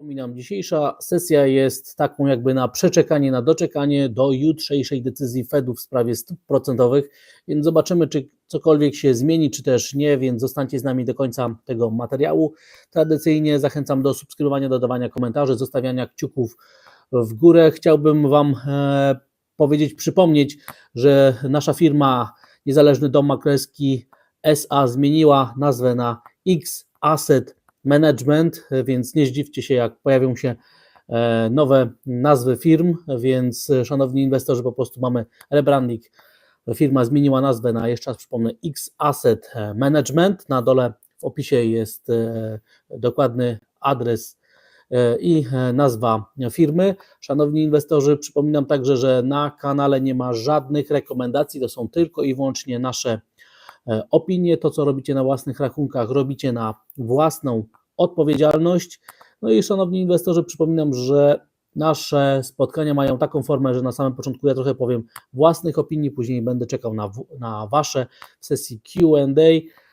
Przypominam, dzisiejsza sesja jest taką jakby na przeczekanie, na doczekanie do jutrzejszej decyzji Fedu w sprawie stóp procentowych, więc zobaczymy, czy cokolwiek się zmieni, czy też nie, więc zostańcie z nami do końca tego materiału. Tradycyjnie zachęcam do subskrybowania, dodawania komentarzy, zostawiania kciuków w górę. Chciałbym Wam e, powiedzieć, przypomnieć, że nasza firma Niezależny Dom Maklerski SA zmieniła nazwę na X Asset Management, więc nie zdziwcie się, jak pojawią się e, nowe nazwy firm, więc e, szanowni inwestorzy, po prostu mamy rebranding. Firma zmieniła nazwę na, jeszcze raz przypomnę, X Asset Management. Na dole w opisie jest e, dokładny adres i nazwa firmy. Szanowni inwestorzy, przypominam także, że na kanale nie ma żadnych rekomendacji, to są tylko i wyłącznie nasze opinie. To, co robicie na własnych rachunkach, robicie na własną odpowiedzialność. No i szanowni inwestorzy, przypominam, że nasze spotkania mają taką formę, że na samym początku ja trochę powiem własnych opinii, później będę czekał na, na Wasze w sesji QA.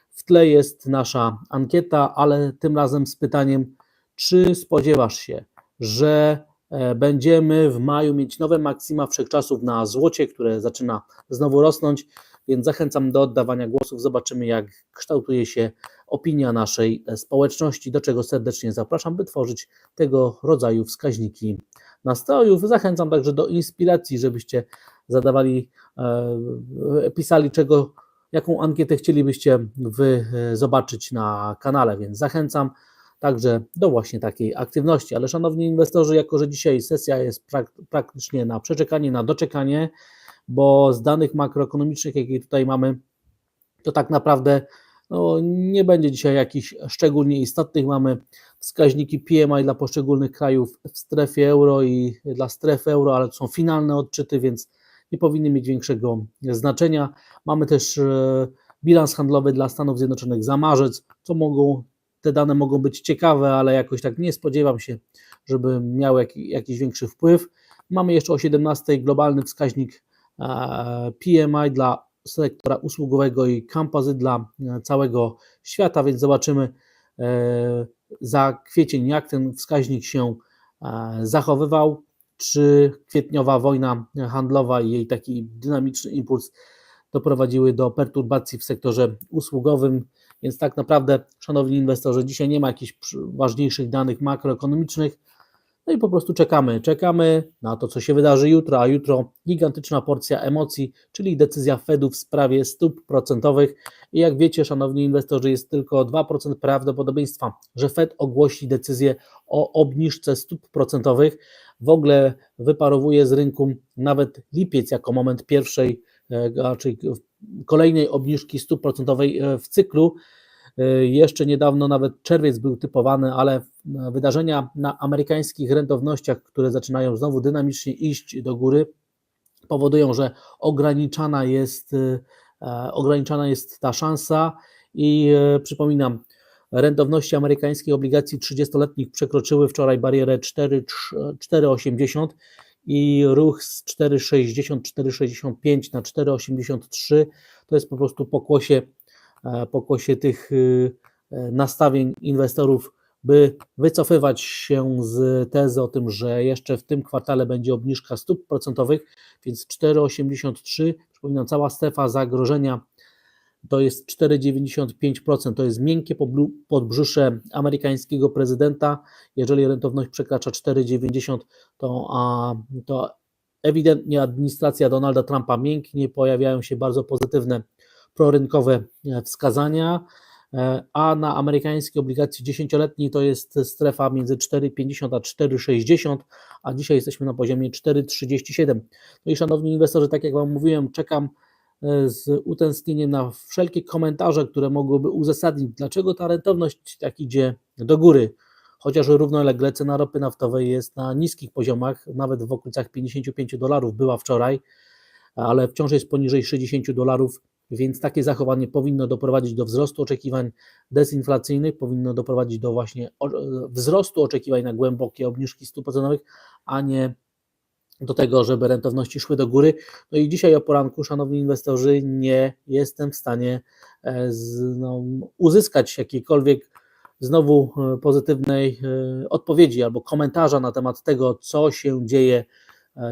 W tle jest nasza ankieta, ale tym razem z pytaniem, czy spodziewasz się, że e, będziemy w maju mieć nowe maksima wszechczasów na złocie, które zaczyna znowu rosnąć więc zachęcam do oddawania głosów. Zobaczymy, jak kształtuje się opinia naszej społeczności, do czego serdecznie zapraszam, by tworzyć tego rodzaju wskaźniki nastrojów. Zachęcam także do inspiracji, żebyście zadawali, e, pisali czego, jaką ankietę chcielibyście wy e, zobaczyć na kanale, więc zachęcam także do właśnie takiej aktywności. Ale szanowni inwestorzy, jako że dzisiaj sesja jest prak praktycznie na przeczekanie, na doczekanie, bo z danych makroekonomicznych, jakie tutaj mamy, to tak naprawdę no, nie będzie dzisiaj jakichś szczególnie istotnych. Mamy wskaźniki PMI dla poszczególnych krajów w strefie euro i dla strefy euro, ale to są finalne odczyty, więc nie powinny mieć większego znaczenia. Mamy też e, bilans handlowy dla Stanów Zjednoczonych za marzec, co mogą, te dane mogą być ciekawe, ale jakoś tak nie spodziewam się, żeby miały jakiś większy wpływ. Mamy jeszcze o 17 globalny wskaźnik PMI dla sektora usługowego i kampozy dla e, całego świata, więc zobaczymy e, za kwiecień, jak ten wskaźnik się e, zachowywał, czy kwietniowa wojna handlowa i jej taki dynamiczny impuls doprowadziły do perturbacji w sektorze usługowym. Więc tak naprawdę, szanowni inwestorzy, dzisiaj nie ma jakichś ważniejszych danych makroekonomicznych, no i po prostu czekamy, czekamy na to, co się wydarzy jutro, a jutro gigantyczna porcja emocji, czyli decyzja Fedu w sprawie stóp procentowych. I jak wiecie, szanowni inwestorzy, jest tylko 2% prawdopodobieństwa, że Fed ogłosi decyzję o obniżce stóp procentowych. W ogóle wyparowuje z rynku nawet lipiec jako moment pierwszej, e, czyli kolejnej obniżki stóp procentowej e, w cyklu. E, jeszcze niedawno nawet czerwiec był typowany, ale wydarzenia na amerykańskich rentownościach, które zaczynają znowu dynamicznie iść do góry, powodują, że ograniczana jest, e, ograniczana jest ta szansa. I e, przypominam, rentowności amerykańskich obligacji 30-letnich przekroczyły wczoraj barierę 4,80 i ruch z 4,60, 4,65 na 4,83 to jest po prostu pokłosie E, pokłosie tych y, e, nastawień inwestorów, by wycofywać się z tezy o tym, że jeszcze w tym kwartale będzie obniżka stóp procentowych, więc 4,83, przypominam, cała strefa zagrożenia to jest 4,95%, to jest miękkie podbrzusze amerykańskiego prezydenta. Jeżeli rentowność przekracza 4,90, to, a, to ewidentnie administracja Donalda Trumpa mięknie, pojawiają się bardzo pozytywne prorynkowe e, wskazania, e, a na amerykańskiej obligacji 10-letniej to jest strefa między 4,50 a 4,60, a dzisiaj jesteśmy na poziomie 4,37. No i szanowni inwestorzy, tak jak Wam mówiłem, czekam e, z utęsknieniem na wszelkie komentarze, które mogłyby uzasadnić, dlaczego ta rentowność tak idzie do góry. Chociaż równolegle cena ropy naftowej jest na niskich poziomach, nawet w okolicach 55 dolarów była wczoraj, ale wciąż jest poniżej 60 dolarów więc takie zachowanie powinno doprowadzić do wzrostu oczekiwań dezinflacyjnych, powinno doprowadzić do właśnie wzrostu oczekiwań na głębokie obniżki stóp procentowych, a nie do tego, żeby rentowności szły do góry. No i dzisiaj o poranku, szanowni inwestorzy, nie jestem w stanie e, z, no, uzyskać jakiejkolwiek znowu e, pozytywnej e, odpowiedzi albo komentarza na temat tego, co się dzieje,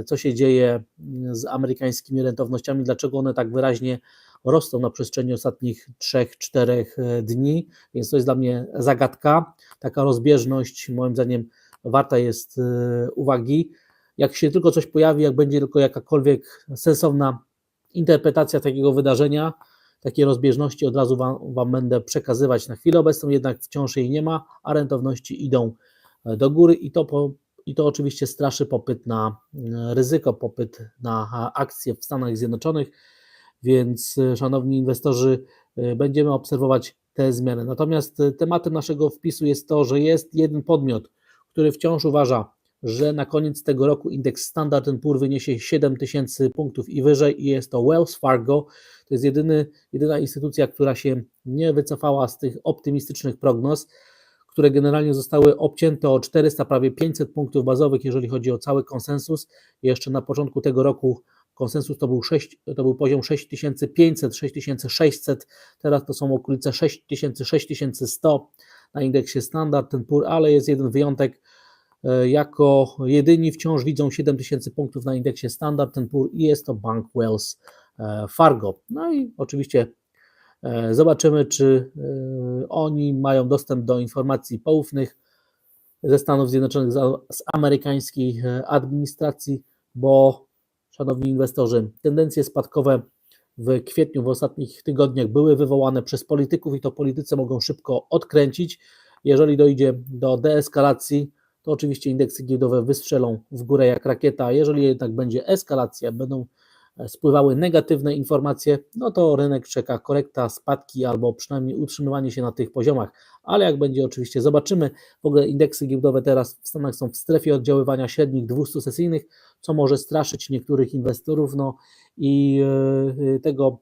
co się dzieje z amerykańskimi rentownościami, dlaczego one tak wyraźnie rosną na przestrzeni ostatnich 3-4 dni, więc to jest dla mnie zagadka. Taka rozbieżność, moim zdaniem, warta jest uwagi. Jak się tylko coś pojawi, jak będzie tylko jakakolwiek sensowna interpretacja takiego wydarzenia, takie rozbieżności od razu wam, wam, będę przekazywać na chwilę obecną, jednak wciąż jej nie ma, a rentowności idą e, do góry i to, po, i to oczywiście straszy popyt na e, ryzyko, popyt na akcje w Stanach Zjednoczonych, więc e, szanowni inwestorzy, będziemy obserwować te zmiany. Natomiast tematem naszego wpisu jest to, że jest jeden podmiot, który wciąż uważa, że na koniec tego roku indeks Standard Poor's wyniesie 7000 punktów i wyżej i jest to Wells Fargo. To jest jedyny, jedyna instytucja, która się nie wycofała z tych optymistycznych prognoz, które generalnie zostały obcięte o 400, prawie 500 punktów bazowych, jeżeli chodzi o cały konsensus. Jeszcze na początku tego roku konsensus to był, 6, to był poziom 6500, 6600, teraz to są okolice 6000, 6100 na indeksie Standard Poor's, ale jest jeden wyjątek, E, jako jedyni wciąż widzą 7000 punktów na indeksie Standard Poor's i jest to Bank Wells e, Fargo. No i oczywiście e, zobaczymy, czy oni mają dostęp do informacji poufnych ze Stanów Zjednoczonych, z amerykańskiej administracji, bo szanowni inwestorzy, tendencje spadkowe w kwietniu, w ostatnich tygodniach były wywołane przez polityków i to politycy mogą szybko odkręcić. Jeżeli dojdzie do deeskalacji, to oczywiście indeksy giełdowe wystrzelą w górę jak rakieta. Jeżeli jednak będzie eskalacja, będą spływały negatywne informacje, no to rynek czeka korekta, spadki albo przynajmniej utrzymywanie się na tych poziomach. Ale jak będzie oczywiście, zobaczymy. W ogóle indeksy giełdowe teraz w Stanach są w strefie oddziaływania średnich 200 sesyjnych, co może straszyć niektórych inwestorów. No i e, tego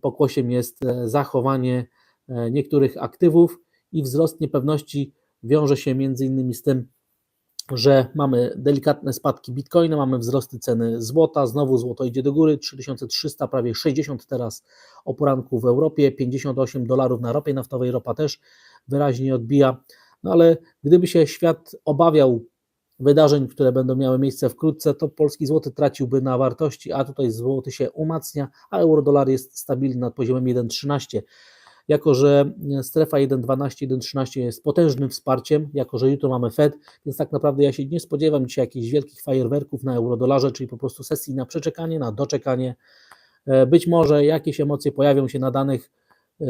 pokłosiem jest e, zachowanie niektórych aktywów i wzrost niepewności wiąże się między innymi z tym, że mamy delikatne spadki bitcoina, mamy wzrosty ceny złota, znowu złoto idzie do góry, 3300, prawie 60 teraz o poranku w Europie, 58 dolarów na ropie naftowej, ropa też wyraźnie odbija, no ale gdyby się świat obawiał wydarzeń, które będą miały miejsce wkrótce, to polski złoty traciłby na wartości, a tutaj złoty się umacnia, a euro dolar jest stabilny nad poziomem 1,13 jako że strefa 1.12, 1.13 jest potężnym wsparciem, jako że jutro mamy Fed, więc tak naprawdę ja się nie spodziewam dzisiaj jakichś wielkich fajerwerków na eurodolarze, czyli po prostu sesji na przeczekanie, na doczekanie. E, być może jakieś emocje pojawią się na danych e,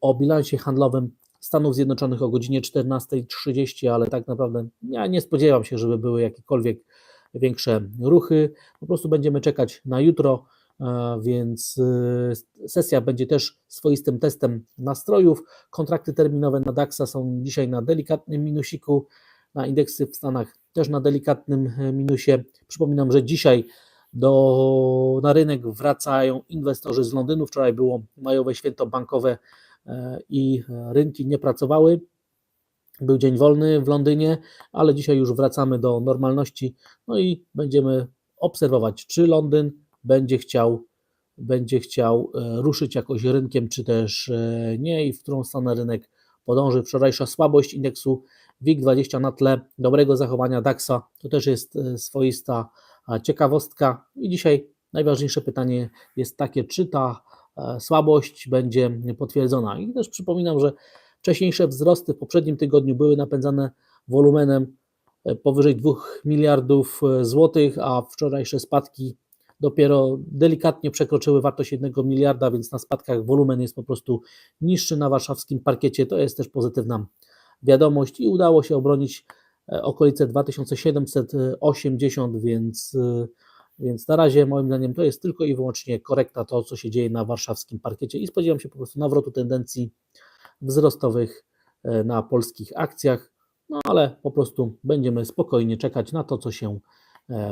o bilansie handlowym Stanów Zjednoczonych o godzinie 14.30, ale tak naprawdę ja nie spodziewam się, żeby były jakiekolwiek większe ruchy. Po prostu będziemy czekać na jutro więc y, sesja będzie też swoistym testem nastrojów. Kontrakty terminowe na DAX są dzisiaj na delikatnym minusiku, na indeksy w Stanach też na delikatnym e, minusie. Przypominam, że dzisiaj do, na rynek wracają inwestorzy z Londynu. Wczoraj było majowe święto bankowe e, i rynki nie pracowały. Był dzień wolny w Londynie, ale dzisiaj już wracamy do normalności. No i będziemy obserwować, czy Londyn będzie chciał, będzie chciał e, ruszyć jakoś rynkiem, czy też e, nie i w którą stronę rynek podąży. Wczorajsza słabość indeksu WIG20 na tle dobrego zachowania DAXa to też jest e, swoista ciekawostka. I dzisiaj najważniejsze pytanie jest takie, czy ta słabość będzie potwierdzona. I też przypominam, że wcześniejsze wzrosty w poprzednim tygodniu były napędzane wolumenem powyżej 2 miliardów złotych, a wczorajsze spadki dopiero delikatnie przekroczyły wartość 1 miliarda, więc na spadkach wolumen jest po prostu niższy na warszawskim parkiecie. To jest też pozytywna wiadomość i udało się obronić e, okolice 2780, więc, e, więc na razie moim zdaniem to jest tylko i wyłącznie korekta to, co się dzieje na warszawskim parkiecie i spodziewam się po prostu nawrotu tendencji wzrostowych e, na polskich akcjach, no ale po prostu będziemy spokojnie czekać na to, co się E,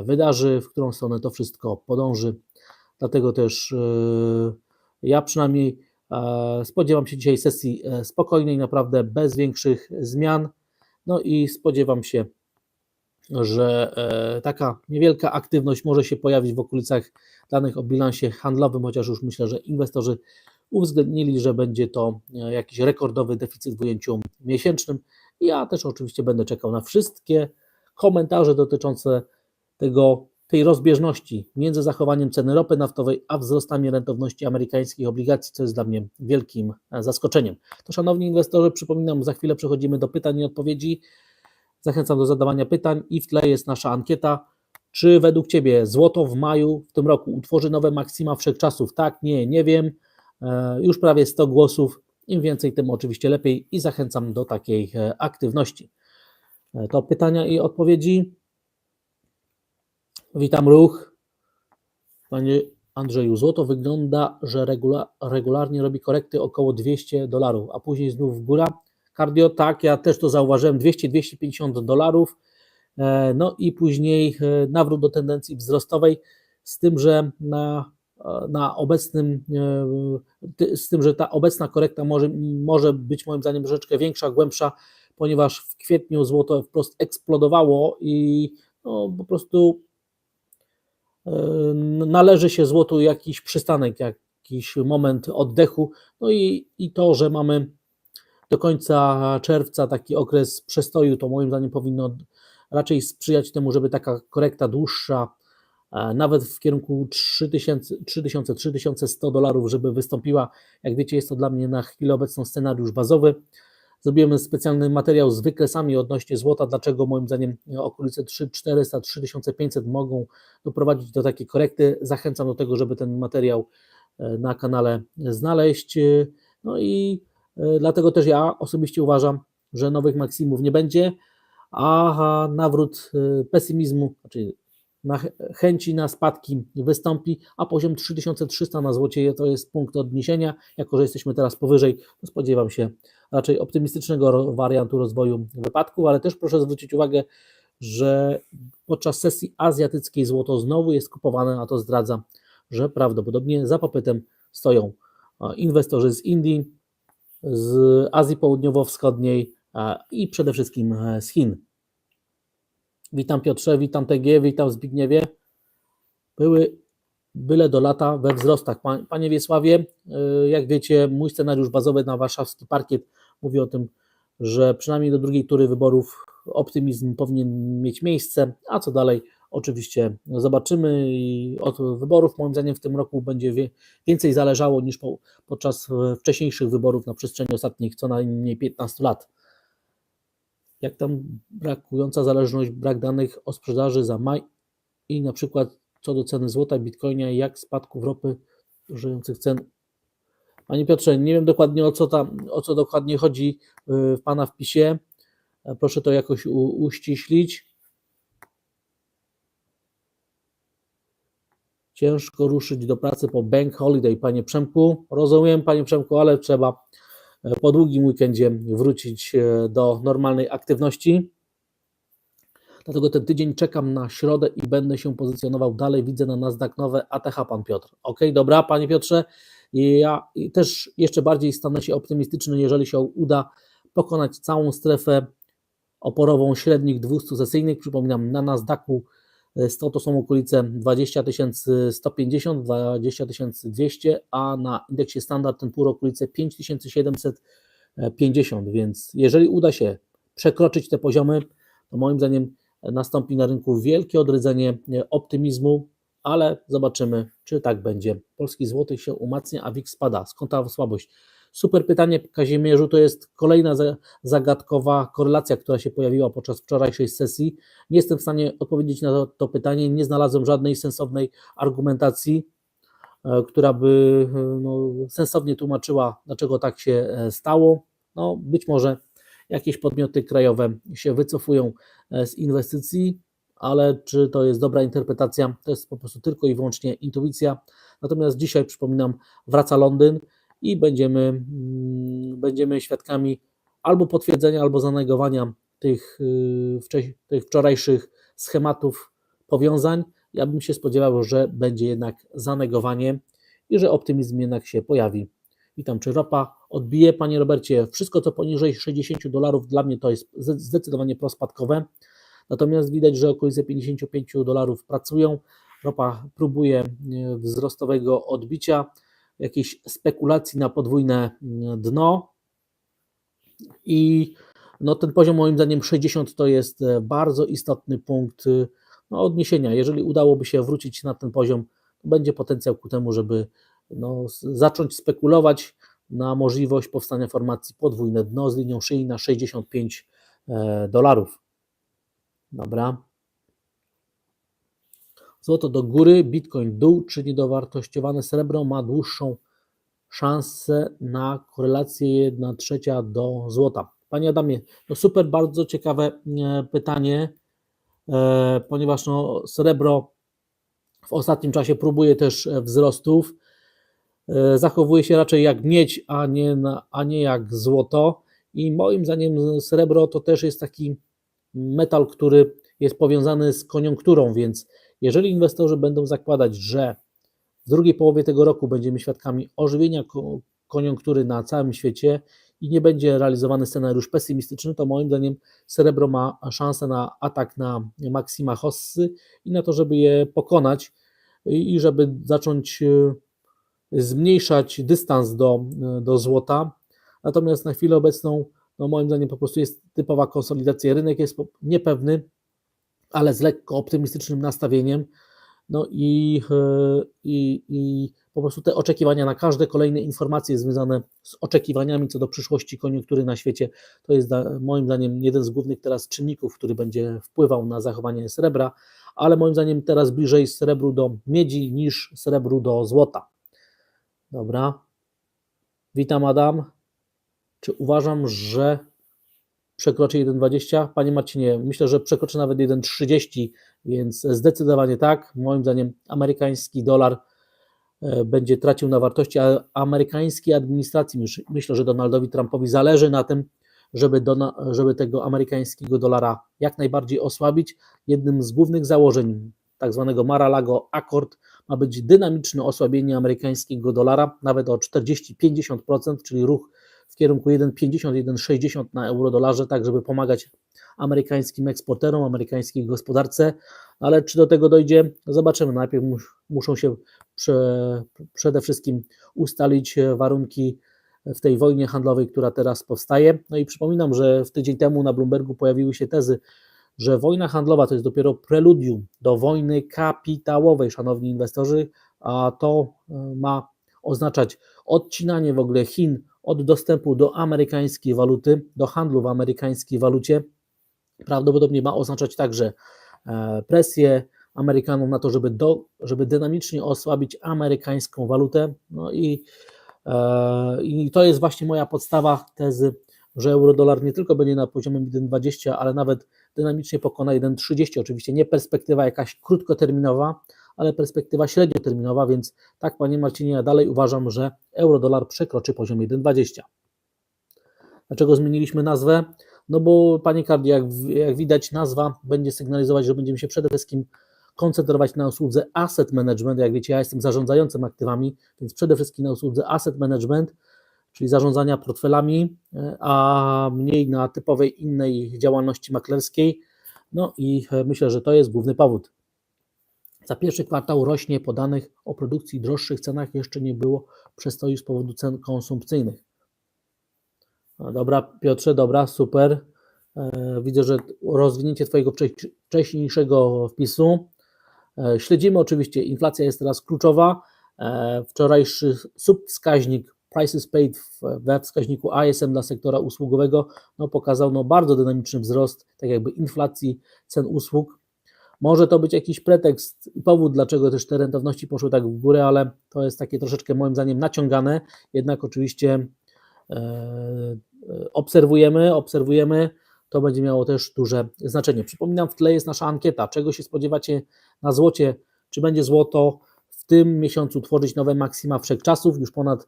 wydarzy, w którą stronę to wszystko podąży. Dlatego też e, ja przynajmniej e, spodziewam się dzisiaj sesji spokojnej, naprawdę bez większych zmian. No i spodziewam się, że taka niewielka aktywność może się pojawić w okolicach danych o bilansie handlowym, chociaż już myślę, że inwestorzy uwzględnili, że będzie to e, jakiś rekordowy deficyt w ujęciu miesięcznym. Ja też oczywiście będę czekał na wszystkie komentarze dotyczące tego, tej rozbieżności między zachowaniem ceny ropy naftowej a wzrostami rentowności amerykańskich obligacji, co jest dla mnie wielkim e, zaskoczeniem. To szanowni inwestorzy, przypominam, za chwilę przechodzimy do pytań i odpowiedzi. Zachęcam do zadawania pytań i w tle jest nasza ankieta. Czy według Ciebie złoto w maju w tym roku utworzy nowe maksima wszechczasów? Tak, nie, nie wiem. E, Już prawie 100 głosów. Im więcej, tym oczywiście lepiej i zachęcam do takiej e, aktywności. To pytania i odpowiedzi. Witam ruch. Panie Andrzeju, złoto wygląda, że regula, regularnie robi korekty około 200 dolarów, a później znów w górę. Cardio, tak, ja też to zauważyłem, 200-250 dolarów. E, No i później e, nawrót do tendencji wzrostowej, z tym, że na, e, na obecnym, z tym, że ta obecna korekta może, może być moim zdaniem troszeczkę większa, głębsza, ponieważ w kwietniu złoto wprost eksplodowało i no, po prostu należy się złotu jakiś przystanek, jakiś moment oddechu. No i, i to, że mamy do końca czerwca taki okres przestoju, to moim zdaniem powinno raczej sprzyjać temu, żeby taka korekta dłuższa, e, nawet w kierunku 3000-3100 dolarów, żeby wystąpiła. Jak wiecie, jest to dla mnie na chwilę obecną scenariusz bazowy. Zrobiłem specjalny materiał z wykresami odnośnie złota, dlaczego moim zdaniem okolice 3400-3500 mogą doprowadzić do takiej korekty. Zachęcam do tego, żeby ten materiał e, na kanale znaleźć. E, No i e, dlatego też ja osobiście uważam, że nowych maksimów nie będzie, a nawrót e, pesymizmu, znaczy na ch- chęci na spadki wystąpi, a poziom 3300 na złocie to jest punkt odniesienia. Jako, że jesteśmy teraz powyżej, to spodziewam się raczej optymistycznego wariantu rozwoju wypadku, ale też proszę zwrócić uwagę, że podczas sesji azjatyckiej złoto znowu jest kupowane, a to zdradza, że prawdopodobnie za popytem stoją inwestorzy z Indii, z Azji Południowo-Wschodniej i przede wszystkim e, z Chin. Witam Piotrze, witam TG, witam Zbigniewie. Były byle do lata we wzrostach. Pa- Panie Wiesławie, y, jak wiecie, mój scenariusz bazowy na warszawski parkiet mówi o tym, że przynajmniej do drugiej tury wyborów optymizm powinien mieć miejsce, a co dalej oczywiście zobaczymy i od wyborów moim zdaniem w tym roku będzie więcej zależało niż po, podczas wcześniejszych wyborów na przestrzeni ostatnich co najmniej 15 lat. Jak tam brakująca zależność, brak danych o sprzedaży za maj i na przykład co do ceny złota, bitcoina, jak spadków ropy, żyjących cen. Panie Piotrze, nie wiem dokładnie o co tam, o co dokładnie chodzi y, w Pana wpisie. E, Proszę to jakoś u, uściślić. Ciężko ruszyć do pracy po bank holiday, Panie Przemku. Rozumiem, Panie Przemku, ale trzeba po długim weekendzie wrócić e, do normalnej aktywności. Dlatego ten tydzień czekam na środę i będę się pozycjonował dalej. Widzę na Nasdaq nowe ATH pan Piotr. Ok, dobra, panie Piotrze. Ja też jeszcze bardziej stanę się optymistyczny, jeżeli się uda pokonać całą strefę oporową średnich 200 sesyjnych. Przypominam, na Nasdaqu 100 to są okolice 20 150, 20 200, a na indeksie standard ten pół okolice 5750, więc jeżeli uda się przekroczyć te poziomy, to moim zdaniem nastąpi na rynku wielkie odrodzenie e, optymizmu, ale zobaczymy, czy tak będzie. Polski złoty się umacnia, a WIG spada. Skąd ta słabość? Super pytanie, Kazimierzu. To jest kolejna za- zagadkowa korelacja, która się pojawiła podczas wczorajszej sesji. Nie jestem w stanie odpowiedzieć na to, to pytanie. Nie znalazłem żadnej sensownej argumentacji, e, która by e, no, sensownie tłumaczyła, dlaczego tak się e, stało. No, być może jakieś podmioty krajowe się wycofują z inwestycji, ale czy to jest dobra interpretacja, to jest po prostu tylko i wyłącznie intuicja. Natomiast dzisiaj, przypominam, wraca Londyn i będziemy, mm, będziemy świadkami albo potwierdzenia, albo zanegowania tych, y, tych wczorajszych schematów powiązań. Ja bym się spodziewał, że będzie jednak zanegowanie i że optymizm jednak się pojawi. Witam, czy ropa odbije? Panie Robercie, wszystko co poniżej 60 dolarów dla mnie to jest zde- zdecydowanie prospadkowe. Natomiast widać, że okolice 55 dolarów pracują. Ropa próbuje e, wzrostowego odbicia. Jakiejś spekulacji na podwójne mm, dno. I no, ten poziom, moim zdaniem, 60 to jest e, bardzo istotny punkt y, no, odniesienia. Jeżeli udałoby się wrócić na ten poziom, będzie potencjał ku temu, żeby no, zacząć spekulować na możliwość powstania formacji podwójne dno z linią szyi na 65 e, dolarów. Dobra. Złoto do góry, bitcoin dół, czy niedowartościowane srebro ma dłuższą szansę na korelację 1 trzecia do złota. Panie Adamie, no super, bardzo ciekawe e, pytanie, e, ponieważ no, srebro w ostatnim czasie próbuje też e, wzrostów. Zachowuje się raczej jak miedź, a nie, a nie jak złoto. I moim zdaniem srebro to też jest taki metal, który jest powiązany z koniunkturą, więc jeżeli inwestorzy będą zakładać, że w drugiej połowie tego roku będziemy świadkami ożywienia ko- koniunktury na całym świecie i nie będzie realizowany scenariusz pesymistyczny, to moim zdaniem srebro ma szansę na atak na maksima hossy i na to, żeby je pokonać i żeby zacząć e, zmniejszać dystans do, do złota. Natomiast na chwilę obecną, no moim zdaniem, po prostu jest typowa konsolidacja. Rynek jest niepewny, ale z lekko optymistycznym nastawieniem. No i, e, i, i po prostu te oczekiwania na każde kolejne informacje związane z oczekiwaniami co do przyszłości koniunktury na świecie, to jest moim zdaniem jeden z głównych teraz czynników, który będzie wpływał na zachowanie srebra, ale moim zdaniem teraz bliżej srebru do miedzi niż srebru do złota. Dobra. Witam Adam. Czy uważam, że przekroczy 1,20? Panie Marcinie, myślę, że przekroczy nawet 1,30, więc zdecydowanie tak. Moim zdaniem amerykański dolar e, będzie tracił na wartości, a amerykańskiej administracji, myślę, że Donaldowi Trumpowi zależy na tym, żeby, dona, żeby tego amerykańskiego dolara jak najbardziej osłabić. Jednym z głównych założeń tak zwanego Mar-a-Lago Accord ma być dynamiczne osłabienie amerykańskiego dolara, nawet o 40-50%, czyli ruch w kierunku 1,50-1,60 na euro-dolarze, tak żeby pomagać amerykańskim eksporterom, amerykańskiej gospodarce, ale czy do tego dojdzie, zobaczymy. Najpierw mus, muszą się prze, przede wszystkim ustalić e, warunki w tej wojnie handlowej, która teraz powstaje. No i przypominam, że w tydzień temu na Bloombergu pojawiły się tezy, że wojna handlowa to jest dopiero preludium do wojny kapitałowej, szanowni inwestorzy, a to e, ma oznaczać odcinanie w ogóle Chin od dostępu do amerykańskiej waluty, do handlu w amerykańskiej walucie. Prawdopodobnie ma oznaczać także e, presję Amerykanów na to, żeby, do, żeby dynamicznie osłabić amerykańską walutę. No i, e, i to jest właśnie moja podstawa tezy, że euro-dolar nie tylko będzie na poziomie 1,20, ale nawet dynamicznie pokona 1,30. Oczywiście nie perspektywa jakaś krótkoterminowa, ale perspektywa średnioterminowa, więc tak, Panie Marcinie, ja dalej uważam, że euro-dolar przekroczy poziom 1,20. Dlaczego zmieniliśmy nazwę? No bo, Panie Kardi, jak, jak widać, nazwa będzie sygnalizować, że będziemy się przede wszystkim koncentrować na usłudze asset management. Jak wiecie, ja jestem zarządzającym aktywami, więc przede wszystkim na usłudze asset management, czyli zarządzania portfelami, e, a mniej na typowej innej działalności maklerskiej. No i e, myślę, że to jest główny powód. Za pierwszy kwartał rośnie po danych o produkcji droższych cenach jeszcze nie było przestoju z powodu cen konsumpcyjnych. No dobra, Piotrze, dobra, super. E, Widzę, że rozwinięcie Twojego wcześ- wcześniejszego wpisu. Śledzimy oczywiście, inflacja jest teraz kluczowa. Wczorajszy subwskaźnik prices paid we wskaźniku ASM dla sektora usługowego no, pokazał no, bardzo dynamiczny wzrost, tak jakby inflacji cen usług. Może to być jakiś pretekst i powód, dlaczego też te rentowności poszły tak w górę, ale to jest takie troszeczkę moim zdaniem naciągane. Jednak oczywiście e, obserwujemy, obserwujemy, to będzie miało też duże znaczenie. Przypominam, w tle jest nasza ankieta. Czego się spodziewacie na złocie? Czy będzie złoto w tym miesiącu tworzyć nowe maksima wszechczasów? Już ponad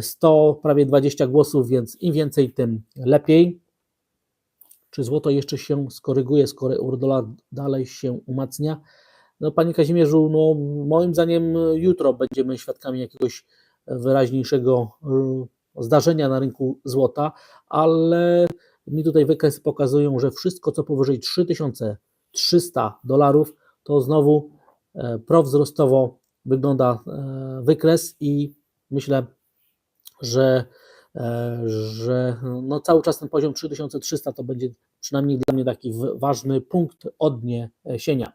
100, prawie 20 głosów, więc im więcej, tym lepiej. Czy złoto jeszcze się skoryguje, skoro euro-dolar dalej się umacnia? No, Panie Kazimierzu, no, moim zdaniem jutro będziemy świadkami jakiegoś wyraźniejszego y, zdarzenia na rynku złota, ale mi tutaj wykresy pokazują, że wszystko co powyżej 3300 dolarów to znowu e, prowzrostowo wygląda e, wykres i myślę, że, e, że no cały czas ten poziom 3300 to będzie przynajmniej dla mnie taki ważny punkt odniesienia.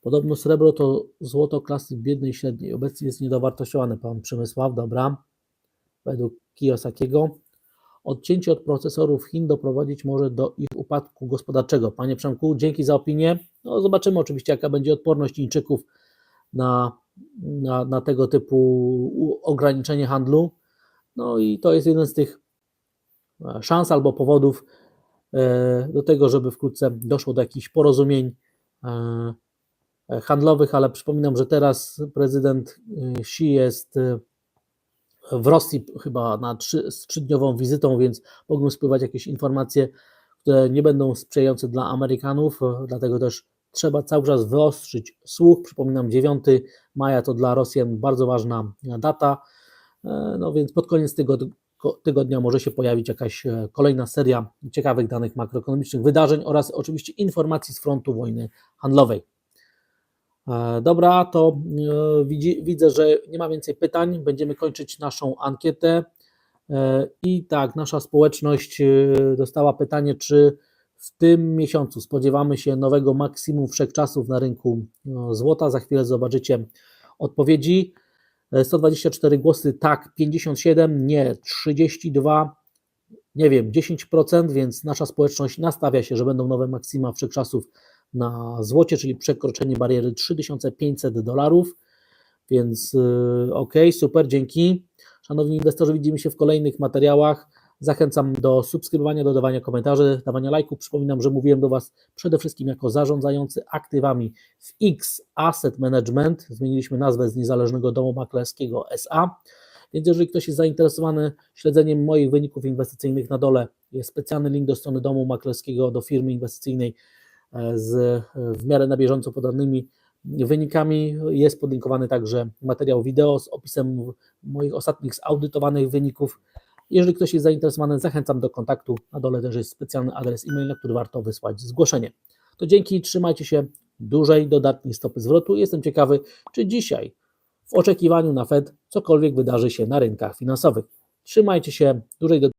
Podobno srebro to złoto klasy biednej średniej. Obecnie jest niedowartościowane, pan Przemysław, dobra. Według Kiyosakiego. Odcięcie od procesorów Chin doprowadzić może do ich upadku gospodarczego. Panie Przemku, dzięki za opinię. No, zobaczymy oczywiście, jaka będzie odporność Chińczyków na, na, na tego typu ograniczenie handlu. No i to jest jeden z tych e, szans albo powodów e, do tego, żeby wkrótce doszło do jakichś porozumień e, handlowych, ale przypominam, że teraz prezydent Xi jest w Rosji chyba na trzy, z trzydniową wizytą, więc mogą spływać jakieś informacje, które nie będą sprzyjające dla Amerykanów, dlatego też trzeba cały czas wyostrzyć słuch. Przypominam, 9 maja to dla Rosjan bardzo ważna data, E, no więc pod koniec tego tygodnia może się pojawić jakaś e, kolejna seria ciekawych danych makroekonomicznych, wydarzeń oraz oczywiście informacji z frontu wojny handlowej. E, Dobra, to e, widzę, że nie ma więcej pytań. Będziemy kończyć naszą ankietę. E, I tak, nasza społeczność e, dostała pytanie, czy w tym miesiącu spodziewamy się nowego maksimum wszechczasów na rynku e, złota. Za chwilę zobaczycie odpowiedzi. E, 124 głosy, tak, 57, nie, 32, nie wiem, 10%, więc nasza społeczność nastawia się, że będą nowe maksima wszechczasów na złocie, czyli przekroczenie bariery 3500 dolarów. Więc yy, ok, super, dzięki. Szanowni inwestorzy, widzimy się w kolejnych materiałach. Zachęcam do subskrybowania, dodawania komentarzy, dawania lajków. Przypominam, że mówiłem do Was przede wszystkim jako zarządzający aktywami w X Asset Management. Zmieniliśmy nazwę z niezależnego domu maklerskiego SA. Więc jeżeli ktoś jest zainteresowany śledzeniem moich wyników inwestycyjnych, na dole jest specjalny link do strony domu maklerskiego, do firmy inwestycyjnej e, z e, w miarę na bieżąco podanymi wynikami. Jest podlinkowany także materiał wideo z opisem moich ostatnich zaudytowanych wyników. Jeżeli ktoś jest zainteresowany, zachęcam do kontaktu. Na dole też jest specjalny adres e-mail, na który warto wysłać zgłoszenie. To dzięki, trzymajcie się dużej dodatniej stopy zwrotu. Jestem ciekawy, czy dzisiaj w oczekiwaniu na Fed cokolwiek wydarzy się na rynkach finansowych. Trzymajcie się dużej do